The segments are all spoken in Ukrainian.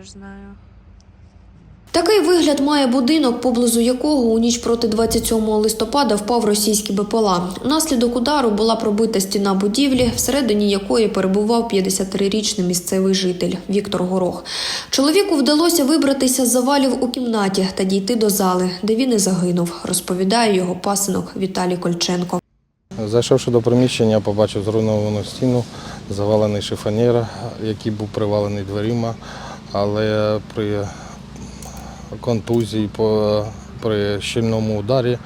теж знаю. Такий вигляд має будинок, поблизу якого у ніч проти 27 листопада впав російський БПЛА. Унаслідок удару була пробита стіна будівлі, всередині якої перебував 53-річний місцевий житель Віктор Горох. Чоловіку вдалося вибратися з завалів у кімнаті та дійти до зали, де він і загинув, розповідає його пасинок Віталій Кольченко. Зайшовши до приміщення, побачив зруйновану стіну, завалений шифонєр, який був привалений дверима, але при контузії, при щільному ударі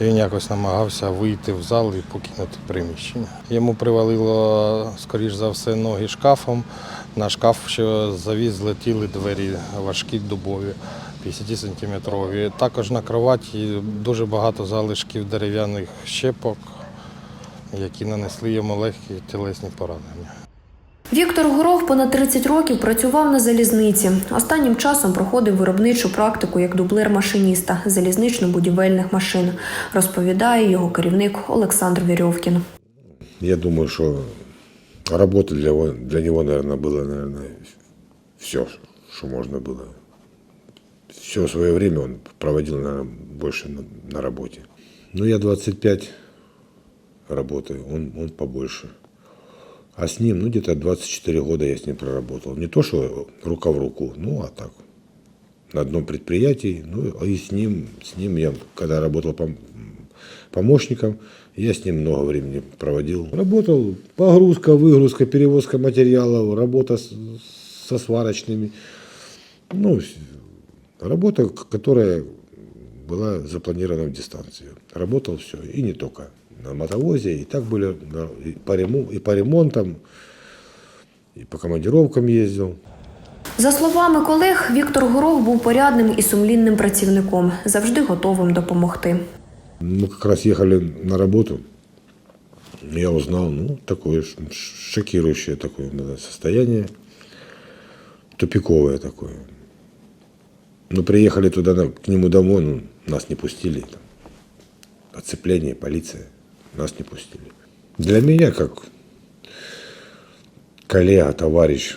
він якось намагався вийти в зал і покинути приміщення. Йому привалило, скоріш за все, ноги шкафом. На шкаф, що завіз, злетіли двері важкі дубові, 50-сантиметрові. Також на кроваті дуже багато залишків дерев'яних щепок, які нанесли йому легкі тілесні поранення. Віктор Горох понад 30 років працював на залізниці. Останнім часом проходив виробничу практику як дублер машиніста залізнично-будівельних машин, розповідає його керівник Олександр Вірьовкін. Я думаю, что работа для него, для него наверное, было, наверное, все, что можно было. Все свое время он проводил, наверное, больше на, работе. Ну, я 25 работаю, он, он побольше. А с ним, ну, где-то 24 года я с ним проработал. Не то, что рука в руку, ну, а так. На одном предприятии, ну, и с ним, с ним я, когда работал пом- помощником, я с ним много времени проводил. Работал погрузка, выгрузка, перевозка материалов, работа с- со сварочными. Ну, работа, которая была запланирована в дистанцию. Работал все, и не только на мотовозе, и так были и по, рему- и по ремонтам, и по командировкам ездил. За словами колег, Віктор Горох був порядним і сумлінним працівником, завжди готовим допомогти. Мы как раз ехали на работу. Я узнал, ну, такое шокирующее такое состояние, тупиковое такое. Ну, приехали туда, к нему домой, ну, нас не пустили. Там, оцепление, полиция, нас не пустили. Для меня, как коллега, товарищ,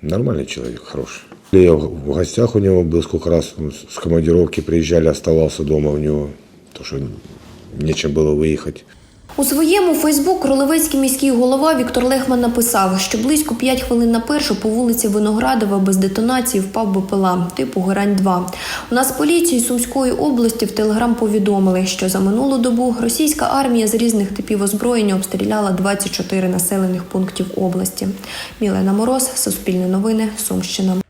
нормальный человек, хороший. Я в гостях у него был, сколько раз с командировки приезжали, оставался дома у него, потому что нечем было выехать. У своєму Фейсбук Кролевецький міський голова Віктор Лехман написав, що близько 5 хвилин на першу по вулиці Виноградова без детонації впав БПЛА типу Герань-2. У нас поліції Сумської області в Телеграм повідомили, що за минулу добу російська армія з різних типів озброєння обстріляла 24 населених пунктів області. Мілена Мороз, Суспільне новини, Сумщина.